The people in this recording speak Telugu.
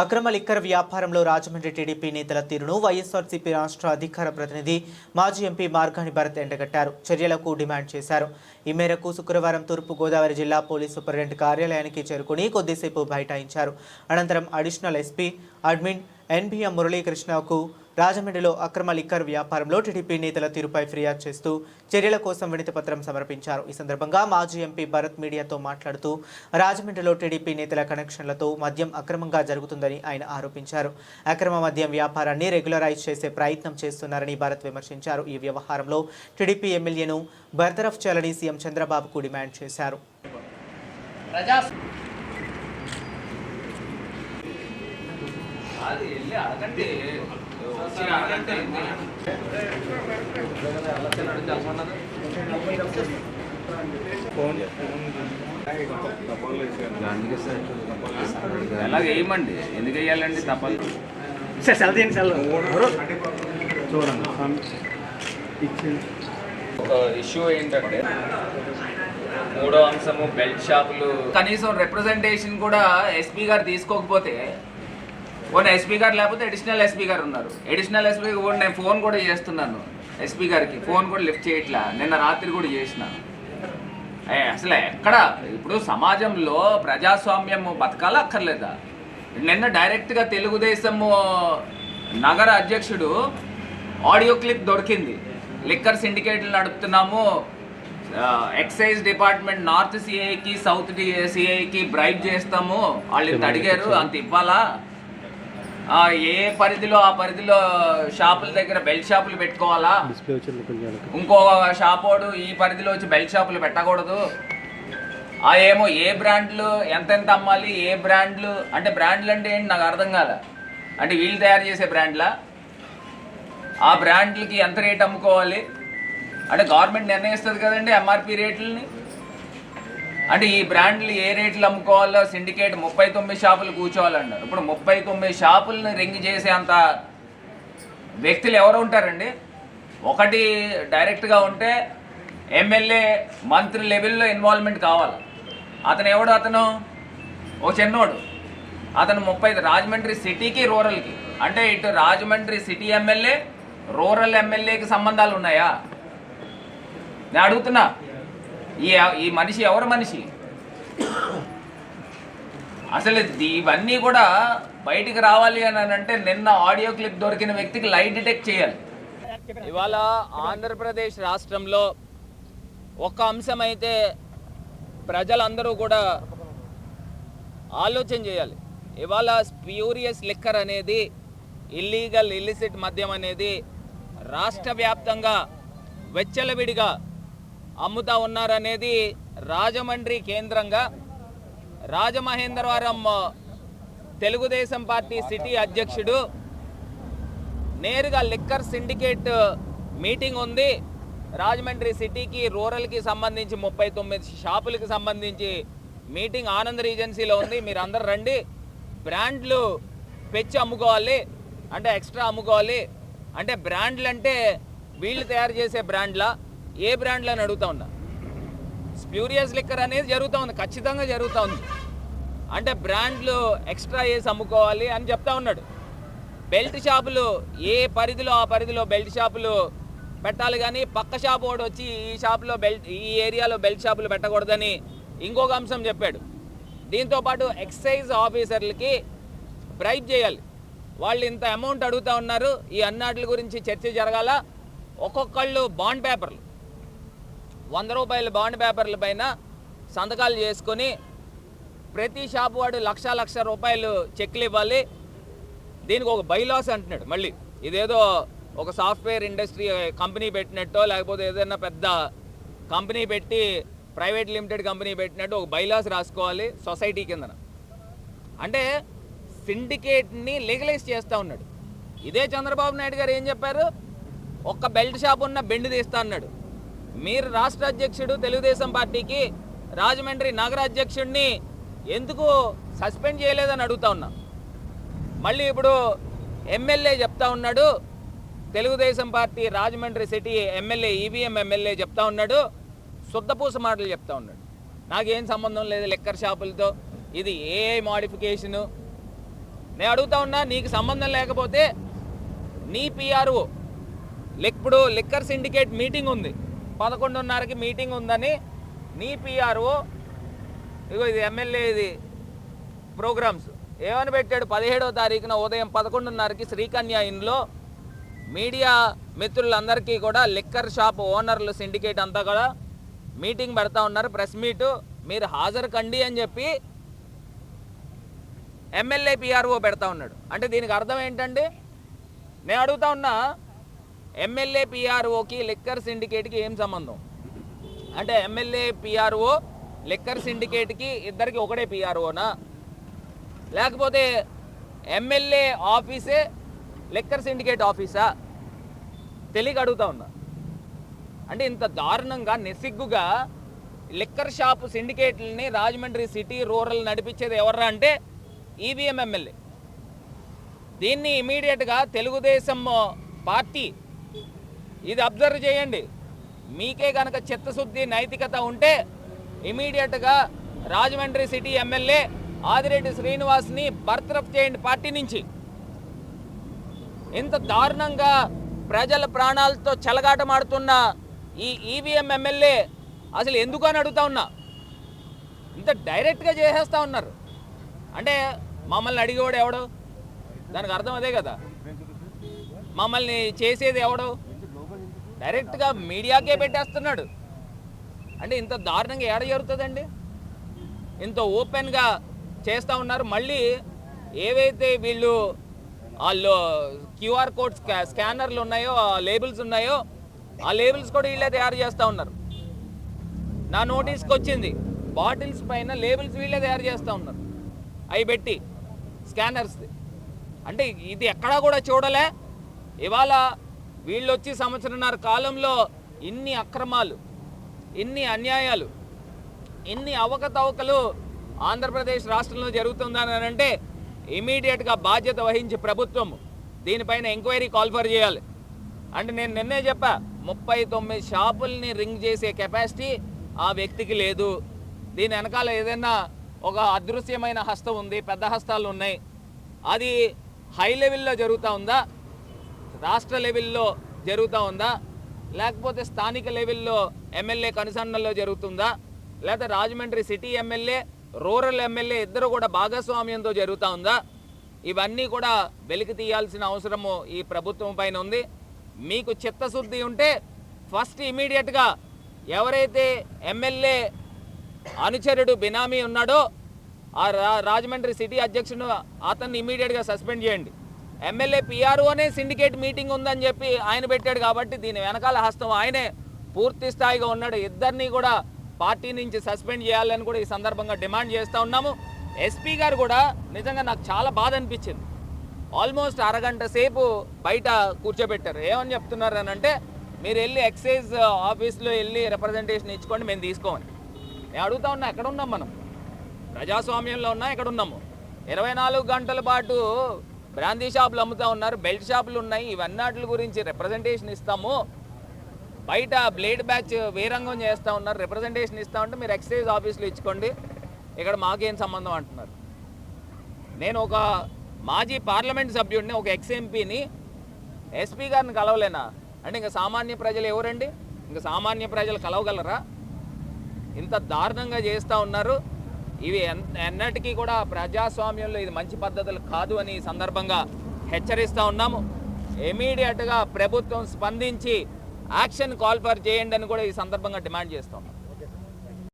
అక్రమ లిక్కర్ వ్యాపారంలో రాజమండ్రి టీడీపీ నేతల తీరును వైఎస్ఆర్సీపీ రాష్ట్ర అధికార ప్రతినిధి మాజీ ఎంపీ మార్గాని భరత్ ఎండగట్టారు. చర్యలకు డిమాండ్ చేశారు. ఈ మేరకు శుక్రవారం తూర్పు గోదావరి జిల్లా పోలీస్ సూపరింటెండెంట్ కార్యాలయానికి చేరుకుని కొద్దిసేపు బైఠాయించారు. అనంతరం అడిషనల్ ఎస్పీ అడ్మిన్ ఎన్బిఎం మురళీకృష్ణకు రాజమండ్రిలో అక్రమ లిక్కర్ వ్యాపారంలో టీడీపీ నేతల తీరుపై ఫిర్యాదు చేస్తూ చర్యల కోసం వినతిపత్రం సమర్పించారు. ఈ సందర్భంగా మాజీ ఎంపీ భరత్ మీడియాతో మాట్లాడుతూ రాజమండ్రిలో టీడీపీ నేతల కనెక్షన్లతో మద్యం అక్రమంగా జరుగుతుందని ఆయన ఆరోపించారు. అక్రమ మద్యం వ్యాపారాన్ని రెగ్యులరైజ్ చేసే ప్రయత్నం చేస్తున్నారని భరత్ విమర్శించారు. ఈ వ్యవహారంలో టీడీపీ ఎమ్మెల్యేను బర్తరఫ్ చేయాలని సీఎం చంద్రబాబుకు డిమాండ్ చేశారు. అది వెళ్ళి అడగండి. వచ్చి అడగండి ఎలా వేయమండి ఎందుకు వేయాలండి తప్పదు? సార్ సెల్ తీయండి సెల్. ఒక ఇష్యూ ఏంటంటే మూడో అంశము బెల్ట్ షాపులు. కనీసం రిప్రజెంటేషన్ కూడా ఎస్పీ గారు తీసుకోకపోతే పోనీ ఎస్పీ గారు లేకపోతే అడిషనల్ ఎస్పీ గారు ఉన్నారు. అడిషనల్ ఎస్పీ కూడా నేను ఫోన్ కూడా చేస్తున్నాను ఎస్పీ గారికి. ఫోన్ కూడా లిఫ్ట్ చేయట్లా. నిన్న రాత్రి కూడా చేసిన. అసలు ఎక్కడ? ఇప్పుడు సమాజంలో ప్రజాస్వామ్యం బతకాలా అక్కర్లేదా? నిన్న డైరెక్ట్గా తెలుగుదేశం నగర అధ్యక్షుడు ఆడియో క్లిప్ దొరికింది. లిక్కర్ సిండికేట్లు నడుపుతున్నాము. ఎక్సైజ్ డిపార్ట్మెంట్ నార్త్ సిఐకి సౌత్ సిఐకి బ్రైబ్ చేస్తాము. వాళ్ళు అడిగారు అంత ఇవ్వాలా? ఏ పరిధిలో ఆ పరిధిలో షాపుల దగ్గర బెల్ట్ షాపులు పెట్టుకోవాలా. ఇంకో షాపోడు ఈ పరిధిలో వచ్చి బెల్ట్ షాపులు పెట్టకూడదు. ఆ ఏమో ఏ బ్రాండ్లు ఎంతెంత అమ్మాలి ఏ బ్రాండ్లు అంటే బ్రాండ్లు అంటే ఏంటి నాకు అర్థం కాల. అంటే వీళ్ళు తయారు చేసే బ్రాండ్లా? ఆ బ్రాండ్లకి ఎంత రేట్ అమ్ముకోవాలి? అంటే గవర్నమెంట్ నిర్ణయిస్తుంది కదండి ఎంఆర్పి రేట్లని. అంటే ఈ బ్రాండ్లు ఏ రేట్లు అమ్ముకోవాలో సిండికేట్ ముప్పై తొమ్మిది షాపులు కూర్చోవాలన్నారు. ఇప్పుడు ముప్పై తొమ్మిది షాపులను రింగ్ చేసేంత వ్యక్తులు ఎవరు ఉంటారండి? ఒకటి డైరెక్ట్గా ఉంటే ఎమ్మెల్యే మంత్రి లెవెల్లో ఇన్వాల్వ్మెంట్ కావాలి. అతను ఎవడు? అతను ఓ చిన్నోడు. అతను ముప్పై రాజమండ్రి సిటీకి రూరల్కి. అంటే ఇటు రాజమండ్రి సిటీ ఎమ్మెల్యే రూరల్ ఎమ్మెల్యేకి సంబంధాలు ఉన్నాయా? నేను అడుగుతున్నా. ఈ ఈ మనిషి ఎవరు మనిషి? అసలు ఇవన్నీ కూడా బయటికి రావాలి అని అంటే నిన్న ఆడియో క్లిప్ దొరికిన వ్యక్తికి లైట్ డిటెక్ట్ చేయాలి. ఇవాళ ఆంధ్రప్రదేశ్ రాష్ట్రంలో ఒక అంశం అయితే ప్రజలందరూ కూడా ఆలోచన చేయాలి. ఇవాళ స్ప్యూరియస్ లిక్కర్ అనేది ఇల్లీగల్ ఇల్లిసిట్ మద్యం అనేది రాష్ట్ర వ్యాప్తంగా వెచ్చలవిడిగా అమ్ముతా ఉన్నారనేది రాజమండ్రి కేంద్రంగా రాజమహేంద్రవరం తెలుగుదేశం పార్టీ సిటీ అధ్యక్షుడు. నేరుగా లిక్కర్ సిండికేట్ మీటింగ్ ఉంది. రాజమండ్రి సిటీకి రూరల్కి సంబంధించి ముప్పై తొమ్మిది షాపులకి సంబంధించి మీటింగ్ ఆనంద్ రీజెన్సీలో ఉంది. మీరు అందరు రండి. బ్రాండ్లు పెచ్చి అమ్ముకోవాలి. అంటే ఎక్స్ట్రా అమ్ముకోవాలి. అంటే బ్రాండ్లు అంటే వీళ్ళు తయారు చేసే బ్రాండ్లా. ఏ బ్రాండ్లు అని అడుగుతా ఉన్నా. స్ప్యూరియస్ లిక్కర్ అనేది జరుగుతూ ఉంది ఖచ్చితంగా జరుగుతూ ఉంది. అంటే బ్రాండ్లు ఎక్స్ట్రా వేసి అమ్ముకోవాలి అని చెప్తా ఉన్నాడు. బెల్ట్ షాపులు ఏ పరిధిలో ఆ పరిధిలో బెల్ట్ షాపులు పెట్టాలి కానీ పక్క షాప్ ఒకటి వచ్చి ఈ షాపులో బెల్ట్ ఈ ఏరియాలో బెల్ట్ షాపులు పెట్టకూడదని ఇంకొక అంశం చెప్పాడు. దీంతోపాటు ఎక్సైజ్ ఆఫీసర్లకి బ్రైబ్ చేయాలి. వాళ్ళు ఇంత అమౌంట్ అడుగుతా ఉన్నారు ఈ అన్నాట్ల గురించి చర్చ జరగాల. ఒక్కొక్కళ్ళు బాండ్ పేపర్లు. వంద రూపాయల బాండ్ పేపర్ల పైన సంతకాలు చేసుకొని ప్రతి షాపు వాడు లక్ష లక్ష రూపాయలు చెక్లు ఇవ్వాలి. దీనికి ఒక బైలాస్ అంటున్నాడు మళ్ళీ. ఇదేదో ఒక సాఫ్ట్వేర్ ఇండస్ట్రీ కంపెనీ పెట్టినట్టో లేకపోతే ఏదైనా పెద్ద కంపెనీ పెట్టి ప్రైవేట్ లిమిటెడ్ కంపెనీ పెట్టినట్టు ఒక బైలాస్ రాసుకోవాలి సొసైటీ కిందన. అంటే సిండికేట్ని లీగలైజ్ చేస్తూ ఉన్నాడు. ఇదే చంద్రబాబు నాయుడు గారు ఏం చెప్పారు? ఒక్క బెల్ట్ షాప్ ఉన్న బెండ్ తీస్తా అన్నాడు. మీరు రాష్ట్ర అధ్యక్షుడు తెలుగుదేశం పార్టీకి రాజమండ్రి నగర అధ్యక్షుడిని ఎందుకు సస్పెండ్ చేయలేదని అడుగుతా ఉన్నా. మళ్ళీ ఇప్పుడు ఎమ్మెల్యే చెప్తా ఉన్నాడు Telugu Desam party Rajahmundry city MLA EVM MLA చెప్తా ఉన్నాడు శుద్ధపూస మాటలు చెప్తా ఉన్నాడు. నాకేం సంబంధం లేదు లెక్కర్ షాపులతో ఇది ఏ మాడిఫికేషను? నేను అడుగుతా ఉన్నా నీకు సంబంధం లేకపోతే నీ పిఆర్ఓ ఇప్పుడు లిక్కర్ సిండికేట్ మీటింగ్ ఉంది. పదకొండున్నరకి మీటింగ్ ఉందని నీ పిఆర్ఓ ఇగో ఇది ఎమ్మెల్యే ఇది ప్రోగ్రామ్స్. ఏమని పెట్టాడు? పదిహేడవ తారీఖున ఉదయం పదకొండున్నరకి శ్రీకన్య ఇన్లో మీడియా మిత్రులందరికీ కూడా లిక్కర్ షాప్ ఓనర్లు సిండికేట్ అంతా కూడా మీటింగ్ పెడతా ఉన్నారు. ప్రెస్ మీటు మీరు హాజరు కండి అని చెప్పి ఎమ్మెల్యే పిఆర్ఓ పెడతా ఉన్నాడు. అంటే దీనికి అర్థం ఏంటండి? నేను అడుగుతా ఉన్నా ఎమ్మెల్యే పిఆర్ఓకి లిక్కర్ సిండికేట్కి ఏం సంబంధం? అంటే ఎమ్మెల్యే పిఆర్ఓ లిక్కర్ సిండికేట్కి ఇద్దరికి ఒకటే పిఆర్ఓనా లేకపోతే ఎమ్మెల్యే ఆఫీసే లిక్కర్ సిండికేట్ ఆఫీసా తెలియక అడుగుతా ఉన్నా. అంటే ఇంత దారుణంగా నిస్సిగ్గుగా లిక్కర్ షాప్ సిండికేట్లని రాజమండ్రి సిటీ రూరల్ నడిపించేది ఎవర్రా అంటే ఈవీఎం ఎమ్మెల్యే దీన్ని ఇమీడియట్గా తెలుగుదేశం పార్టీ ఇది అబ్జర్వ్ చేయండి. మీకే కనుక చిత్తశుద్ధి నైతికత ఉంటే ఇమీడియట్గా రాజమండ్రి సిటీ ఎమ్మెల్యే ఆదిరెడ్డి శ్రీనివాస్ని బర్తరఫ్ చేయండి పార్టీ నుంచి. ఇంత దారుణంగా ప్రజల ప్రాణాలతో చెలగాటమాడుతున్న ఈ ఈవీఎం ఎమ్మెల్యే అసలు ఎందుకు అని అడుగుతా ఉన్నా? ఇంత డైరెక్ట్గా చేసేస్తా ఉన్నారు. అంటే మమ్మల్ని అడిగేవాడు ఎవడు? దానికి అర్థం అదే కదా. మమ్మల్ని చేసేది ఎవడు? డైరెక్ట్గా మీడియాకే పెట్టేస్తున్నాడు. అంటే ఇంత దారుణంగా ఏడ జరుగుతుందండి? ఇంత ఓపెన్గా చేస్తూ ఉన్నారు. మళ్ళీ ఏవైతే వీళ్ళు వాళ్ళు క్యూఆర్ కోడ్ స్కా స్కానర్లు ఉన్నాయో ఆ లేబుల్స్ ఉన్నాయో ఆ లేబుల్స్ కూడా వీళ్ళే తయారు చేస్తూ ఉన్నారు. నా నోటీస్కి వచ్చింది. బాటిల్స్ పైన లేబుల్స్ వీళ్ళే తయారు చేస్తూ ఉన్నారు. అవి పెట్టి స్కానర్స్ అంటే ఇది ఎక్కడా కూడా చూడలే. ఇవాళ వీళ్ళు వచ్చి సంవత్సరంన్నర కాలంలో ఇన్ని అక్రమాలు ఇన్ని అన్యాయాలు ఇన్ని అవకతవకలు ఆంధ్రప్రదేశ్ రాష్ట్రంలో జరుగుతుందని అంటే ఇమీడియట్గా బాధ్యత వహించి ప్రభుత్వం దీనిపైన ఎంక్వైరీ కాల్ఫర్ చేయాలి. అంటే నేను నిన్నే చెప్పా ముప్పై తొమ్మిది షాపుల్ని రింగ్ చేసే కెపాసిటీ ఆ వ్యక్తికి లేదు. దీని వెనకాల ఏదైనా ఒక అదృశ్యమైన హస్తం ఉంది పెద్ద హస్తాలు ఉన్నాయి. అది హై లెవెల్లో జరుగుతూ ఉందా? రాష్ట్ర లెవెల్లో జరుగుతూ ఉందా? లేకపోతే స్థానిక లెవెల్లో ఎమ్మెల్యే కనుసన్నల్లో జరుగుతుందా? లేకపోతే Rajahmundry city MLA rural MLA ఇద్దరు కూడా భాగస్వామ్యంతో జరుగుతూ ఉందా? ఇవన్నీ కూడా వెలికి తీయాల్సిన అవసరము ఈ ప్రభుత్వం పైన ఉంది. మీకు చిత్తశుద్ధి ఉంటే ఫస్ట్ ఇమీడియట్గా ఎవరైతే ఎమ్మెల్యే అనుచరుడు బినామీ ఉన్నాడో ఆ రా- రాజమండ్రి సిటీ అధ్యక్షుడు అతన్ని ఇమీడియట్గా సస్పెండ్ చేయండి. ఎమ్మెల్యే పిఆర్ఓనే సిండికేట్ మీటింగ్ ఉందని చెప్పి ఆయన పెట్టాడు కాబట్టి దీని వెనకాల హస్తం ఆయనే పూర్తి స్థాయిగా ఉన్నాడు. ఇద్దరిని కూడా పార్టీ నుంచి సస్పెండ్ చేయాలని కూడా ఈ సందర్భంగా డిమాండ్ చేస్తూ ఉన్నాము. ఎస్పీ గారు కూడా నిజంగా నాకు చాలా బాధ అనిపించింది. ఆల్మోస్ట్ అరగంట సేపు బయట కూర్చోబెట్టారు. ఏమని చెప్తున్నారు అని అంటే మీరు వెళ్ళి ఎక్సైజ్ ఆఫీస్లో వెళ్ళి రిప్రజెంటేషన్ ఇచ్చుకోండి మేము తీసుకోమని నేను అడుగుతా ఉన్నా ఎక్కడ ఉన్నాం మనం? ప్రజాస్వామ్యంలో ఉన్నా ఎక్కడ ఉన్నాము? ఇరవై నాలుగు గంటల పాటు బ్రాందీ షాపులు అమ్ముతూ ఉన్నారు బెల్ట్ షాపులు ఉన్నాయి ఇవన్నీ గురించి రిప్రజెంటేషన్ ఇస్తాము. బయట బ్లేడ్ బ్యాచ్ వేరంగం చేస్తూ ఉన్నారు రిప్రజెంటేషన్ ఇస్తా ఉంటే మీరు ఎక్సైజ్ ఆఫీస్లో ఇచ్చుకోండి. ఇక్కడ మాకేం సంబంధం అంటున్నారు? నేను ఒక మాజీ పార్లమెంట్ సభ్యుడిని ఒక ఎక్స్ ఎంపీని ఎస్పీ గారిని కలవలేనా? అంటే ఇంకా సామాన్య ప్రజలు ఎవరండి? ఇంకా సామాన్య ప్రజలు కలవగలరా? ఇంత దారుణంగా చేస్తూ ఉన్నారు. ఇవి ఎన్- ఎన్నటికీ కూడా ప్రజాస్వామ్యంలో ఇది మంచి పద్ధతులు కాదు అని సందర్భంగా హెచ్చరిస్తూ ఉన్నాము. ఇమీడియట్గా ప్రభుత్వం స్పందించి యాక్షన్ కాల్ఫర్ చేయండి అని కూడా ఈ సందర్భంగా డిమాండ్ చేస్తాం